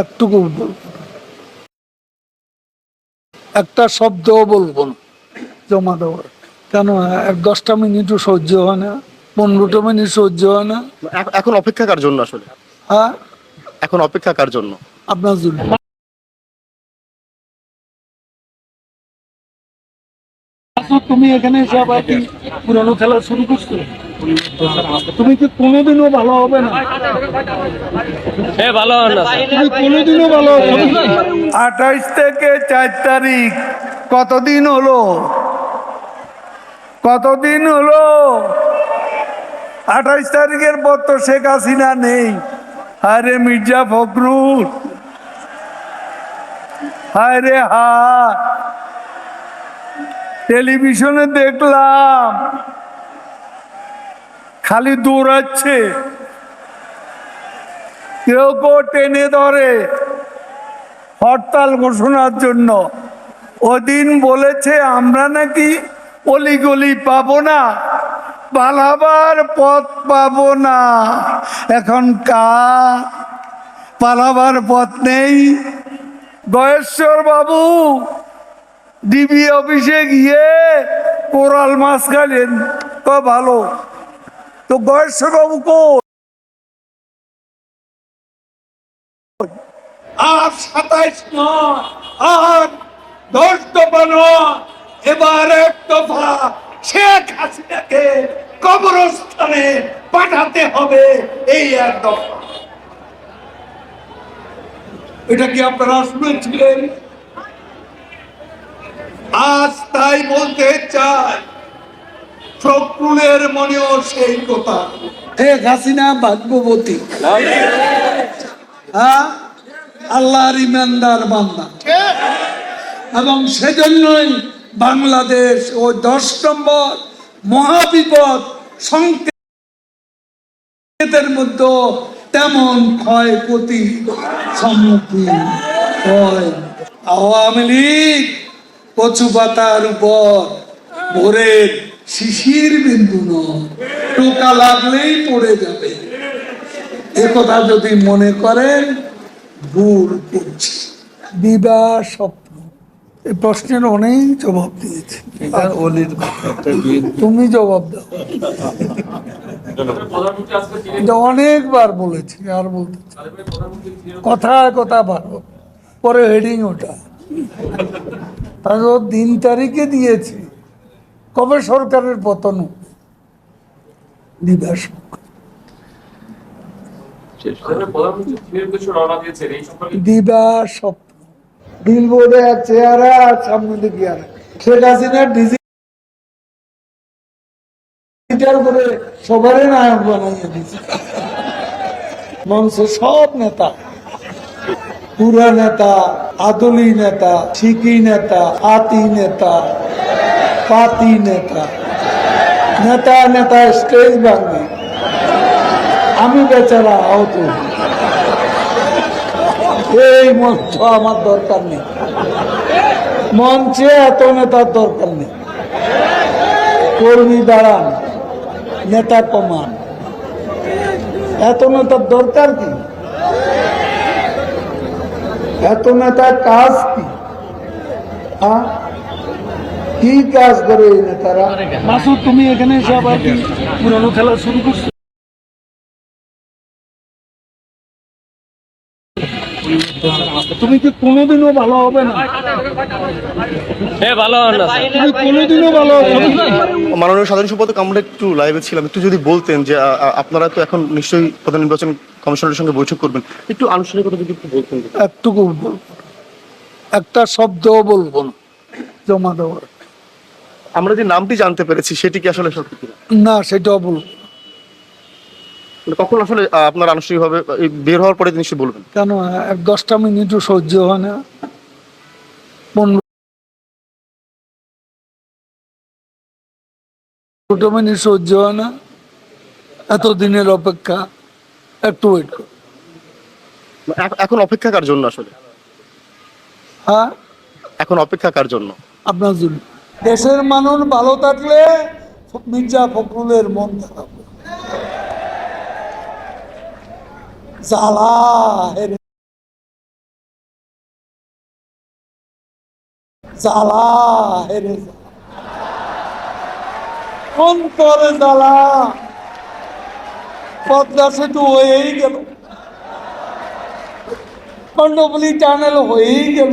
একটুকু একটা শব্দও বলব না জমা দেওয়ার। কেন এক দশটা মিনিটও সহ্য হয় না পনেরোটা মিনিট সহ্য হয় না। এখন অপেক্ষা কার জন্য আসলে? হ্যাঁ? এখন অপেক্ষা কার জন্য? আপনার জন্য। আচ্ছা, তুমি এখানে এসে আবার কি পুরানো খেলা শুরু করছ? তুমি কি কোনোদিনও ভালো হবে না? ভালো না। তুমি কোনোদিনও ভালো হবে না। আঠাইশ থেকে চার তারিখ কতদিন হলো? কতদিন হলো? আঠাইশ তারিখের পর তো শেখ হাসিনা নেই। আরে মির্জা ফখরুল। হায়। রে হা টেলিভিশনে দেখলাম। খালি দৌড়াচ্ছে। কেউ কেউ টেনে ধরে। হরতাল ঘোষণার জন্য। ওদিন বলেছে, আমরা নাকি অলিগলি পাবো না। পালাবার পথ পাব না। এখন কা পালাবার পথ নেই। গয়েশ্বর বাবু ডিবি অফিসে গিয়ে কোরাল মাছ খাইলেন। তো ভালো? তো বাবু কো আর সাতাইশ নয় আর দশ দফা নয়, এবার এক দফা শেখ হাসিনাকে কবরস্থানে পাঠাতে হবে এই এক দফা। এটা কি আপনারা শুনেছিলেন? আজ তাই বলতে চাই ফখরুলের মনেও সেই কথা। শেখ হাসিনা ভাগ্যবতী। হ্যাঁ? আল্লাহর ইমানদার বান্দা। এবং সেজন্যই বাংলাদেশ ও দশ নম্বর মহাবিপদ সংকেতের মধ্যে তেমন ক্ষয়ক্ষতি সম্মুখীন হয়। আওয়ামী লীগ কচু পাতার উপর ভোরের শিশির বিন্দু নয়। টোকা লাগলেই পড়ে যাবে। একথা যদি মনে করেন ভুল করছি। বিবাহ স্বপ্ন। এই প্রশ্নের অনেক জবাব দিয়েছি। তুমি জবাব দাও। এটা অনেকবার বলেছি আর বলতে চাই। কথায় কথা ভালো পরে হেডিং ওটা। তারপর দিন তারিখে দিয়েছি। কবে সরকারের পতন? দিবা শুক্র প্রধানমন্ত্রী চীনের উদ্দেশ্যে রওনা দিয়েছেন এই সম্পর্কে? দিবা স্বপ্ন বিলবোর্ডে চেহারা সামনে দিকে আর। শেখ হাসিনা ডিজিটাল করে সবারই নায়ক বানাইয়ে দিচ্ছে মঞ্চে সব নেতা। পুরা নেতা আদলি নেতা শিকি নেতা আতি নেতা। পাতি নেতা। নেতা নেতা স্টেজ ভাঙবে আমি বেচারা আহত। এই মঞ্চ আমার দরকার নেই। মঞ্চে এত নেতার দরকার নেই। কর্মী দাঁড়ান নেতা কমান এত নেতার দরকার কি? এত নেতার কাজ কি? হ্যাঁ? কি কাজ করে এই নেতারা? মাসুদ তুমি এখানে এসে আবার কি পুরানো খেলা শুরু করছ? তুমি কি কোনোদিনও ভালো হবে না? তুমি কোনোদিনও ভালো হবে মাননীয় সাধারণ সম্পাদক আমরা একটু লাইভে ছিলাম। একটু যদি বলতেন যে আপনারা তো এখন নিশ্চয়ই প্রধান নির্বাচন কমিশনের সঙ্গে বৈঠক করবেন। একটু আনুষ্ঠানিকতা যদি একটু বলতেন। একটুকু বলব। একটা শব্দও বলব না। জমা দেওয়ার। আমরা যে নামটি জানতে পেরেছি সেটি কি আসলে সত্যি কিনা? না সেটা বলব মানে কখন আসলে আপনার আনুষ্ঠানিকভাবে বের হওয়ার পরে নিশ্চয়ই বলবেন? কেন এক দশটা মিনিটও সহ্য হয় না। পনেরো মিনিট সহ্য হয় না। এত দিনের অপেক্ষা একটু ওয়েট কর। এখন অপেক্ষা কার জন্য আসলে? হ্যাঁ? এখন অপেক্ষা কার জন্য? আপনার জন্য। দেশের মানুষ ভালো থাকলে মির্জা ফখরুলের মন থাকবে জ্বালা জ্বালা পদ্মা সেতু হয়েই গেল। কর্ণফুলি টানেল হয়েই গেল।